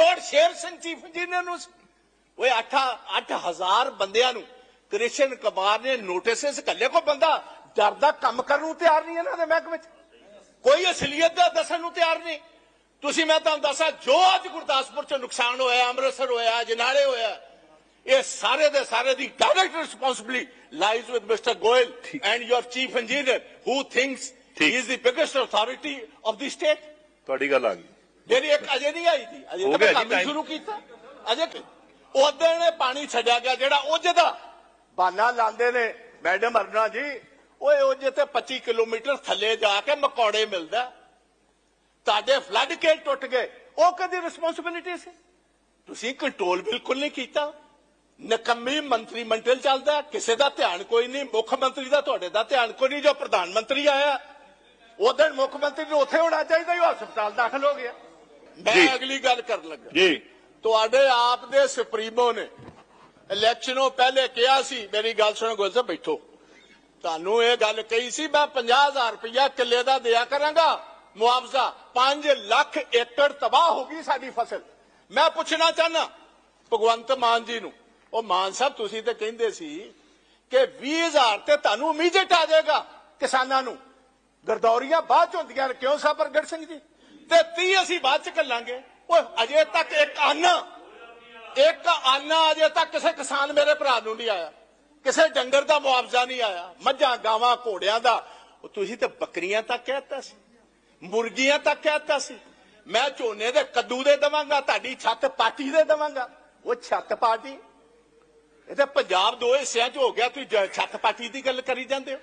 ਲੋੜ Sher Singh chief engineer ਨੂੰ ਸੀ ਓਏ 8 8000 ਬੰਦਿਆਂ ਨੂੰ ਕ੍ਰਿਸ਼ਨ ਕੁਮਾਰ ਨੇ ਨੋਟਿਸਸ ਕੱਲੇ ਕੋ ਬੰਦਾ ਡਰਦਾ ਕੰਮ ਕਰਨ ਨੂੰ ਤਿਆਰ ਨਹੀਂ ਇਹਨਾਂ ਦੇ ਮਹਿਕਮੇ ਵਿੱਚ ਕੋਈ ਅਸਲੀਅਤ ਦਾ ਦੱਸਣ ਨੂੰ ਤਿਆਰ ਨਹੀਂ। ਤੁਸੀਂ ਮੈਂ ਤੁਹਾਨੂੰ ਦੱਸਾਂ ਜੋ ਅੱਜ ਗੁਰਦਾਸਪੁਰ ਚ ਨੁਕਸਾਨ ਹੋਇਆ ਅੰਮ੍ਰਿਤਸਰ ਹੋਇਆ ਜਨਾਲੇ ਹੋਇਆ ਇਹ ਸਾਰੇ ਦੇ ਸਾਰੇ ਦੀ direct responsibility lies with mister Goyal and your chief engineer who thinks he is the biggest authority of the state ਤੁਹਾਡੀ ਗੱਲ ਆ ਗਈ। ਮੇਰੀ ਇੱਕ ਅਜੇ ਨਹੀਂ ਆਈ ਜੀ ਅਜੇ ਤਾਂ ਕੰਮ। ਸ਼ੁਰੂ ਕੀਤਾ। ਅਜੇ ਉਦੋਂ ਨੇ ਪਾਣੀ ਛੱਡਿਆ ਗਿਆ ਜਿਹੜਾ ਉਹਦੇ ਦਾ ਬਾਨਾ ਲਾਉਂਦੇ ਨੇ ਮੈਡਮ ਅਰਨਾ ਜੀ ਓਏ ਉਹ ਤੇ 25 ਕਿਲੋਮੀਟਰ ਥੱਲੇ ਜਾ ਕੇ ਮਕੌੜੇ ਮਿਲਦਾ। ਤੁਹਾਡੇ ਫਲੱਡ ਕੇ ਟੁੱਟ ਗਏ। ਉਹ ਕਦੀ ਰਿਸਪੌਂਸਿਬਿਲਿਟੀ ਸੀ? ਤੁਸੀਂ ਕੰਟਰੋਲ ਬਿਲਕੁਲ ਨਹੀਂ ਕੀਤਾ। ਨਕੰਮੀ ਮੰਤਰੀ ਮੰਡਲ ਚੱਲਦਾ ਕਿਸੇ ਦਾ ਧਿਆਨ ਕੋਈ ਨਹੀਂ। ਮੁੱਖ ਮੰਤਰੀ ਦਾ ਤੁਹਾਡੇ ਦਾ ਧਿਆਨ ਕੋਈ ਨਹੀਂ ਜੋ ਪ੍ਰਧਾਨ ਮੰਤਰੀ ਆਇਆ। ਉਦੋਂ ਮੁੱਖ ਮੰਤਰੀ ਨੂੰ ਉੱਥੇ ਹੋਣਾ ਚਾਹੀਦਾ ਸੀ ਉਹ ਹਸਪਤਾਲ ਦਾਖਲ ਹੋ ਗਿਆ। ਮੈਂ ਜੀ। ਅਗਲੀ ਗੱਲ ਕਰਨ ਲੱਗਾ ਜੀ ਤੁਹਾਡੇ ਆਪ ਦੇ ਸੁਪਰੀਮੋ ਨੇ ਇਲੈਕਸ਼ਨੋਂ ਪਹਿਲੇ ਕਿਹਾ ਸੀ ਮੇਰੀ ਗੱਲ ਸੁਣੋ ਗੋਲ ਸਾਹਿਬ ਬੈਠੋ ਤੁਹਾਨੂੰ ਇਹ ਗੱਲ ਕਹੀ ਸੀ ਮੈਂ 50000 ਰੁਪਇਆ ਕਿੱਲੇ ਦਾ ਦਿਆ ਕਰਾਂਗਾ ਮੁਆਵਜ਼ਾ 5 ਲੱਖ ਏਕੜ ਤਬਾਹ ਹੋ ਗਈ ਸਾਡੀ ਫਸਲ ਮੈਂ ਪੁੱਛਣਾ ਚਾਹਨਾ ਭਗਵੰਤ ਮਾਨ ਜੀ ਨੂੰ ਉਹ ਮਾਨ ਸਾਹਿਬ ਤੁਸੀਂ ਤੇ ਕਹਿੰਦੇ ਸੀ ਕਿ 20000 ਤੇ ਤੁਹਾਨੂੰ ਇਮੀਡੀਏਟ ਆ ਜਾਏਗਾ ਕਿਸਾਨਾਂ ਨੂੰ ਗਰਦੌਰੀਆਂ ਬਾਅਦ ਚ ਹੁੰਦੀਆਂ ਨੇ ਕਿਉਂ ਸਾਹਿਬ ਪ੍ਰਗਟ ਸਿੰਘ ਜੀ ਤੇ 30 ਅਸੀਂ ਬਾਅਦ ਚ ਕੱਲਾਂਗੇ ਓਏ, ਅਜੇ ਤੱਕ ਇੱਕ ਆਨਾ ਇੱਕ ਆਨਾ ਅਜੇ ਤੱਕ ਕਿਸੇ ਕਿਸਾਨ ਮੇਰੇ ਭਰਾ ਨੂੰ ਨਹੀਂ ਆਇਆ। ਕਿਸੇ ਡੰਗਰ ਦਾ ਮੁਆਵਜ਼ਾ ਨਹੀਂ ਆਇਆ। ਮੱਝਾਂ, ਗਾਵਾਂ, ਘੋੜਿਆਂ ਦਾ। ਉਹ ਤੁਸੀਂ ਤੇ ਬੱਕਰੀਆਂ ਤੱਕ ਕਹਿਤਾ ਸੀ। ਮੁਰਗੀਆਂ ਤੱਕ ਕਹਿਤਾ ਸੀ। ਮੈਂ ਝੋਨੇ ਦੇ ਕੱਦੂ ਦੇ ਦਵਾਂਗਾ, ਤੁਹਾਡੀ ਛੱਤ ਪਾਟੀ ਦੇ ਦਵਾਂਗਾ। ਉਹ ਛੱਤ ਪਾਰਟੀ ਇਹ ਤਾਂ ਪੰਜਾਬ ਦੋ ਹਿੱਸਿਆਂ 'ਚ ਹੋ ਗਿਆ। ਤੁਸੀਂ ਛੱਤ ਪਾਟੀ ਦੀ ਗੱਲ ਕਰੀ ਜਾਂਦੇ ਹੋ।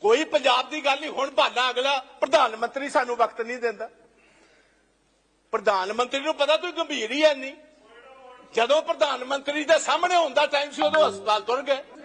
ਕੋਈ ਪੰਜਾਬ ਦੀ ਗੱਲ ਨਹੀਂ। ਹੁਣ ਬਹਾਨਾ ਅਗਲਾ ਪ੍ਰਧਾਨ ਮੰਤਰੀ ਸਾਨੂੰ ਵਕਤ ਨਹੀਂ ਦਿੰਦਾ। ਪ੍ਰਧਾਨ ਮੰਤਰੀ ਨੂੰ ਪਤਾ ਤੁਸੀਂ ਗੰਭੀਰ ਹੀ ਹੈ ਨਹੀਂ? ਜਦੋਂ ਪ੍ਰਧਾਨ ਮੰਤਰੀ ਦੇ ਸਾਹਮਣੇ ਹੁੰਦਾ ਟਾਈਮ ਸੀ, ਉਦੋਂ ਹਸਪਤਾਲ ਤੁਰ ਗਏ।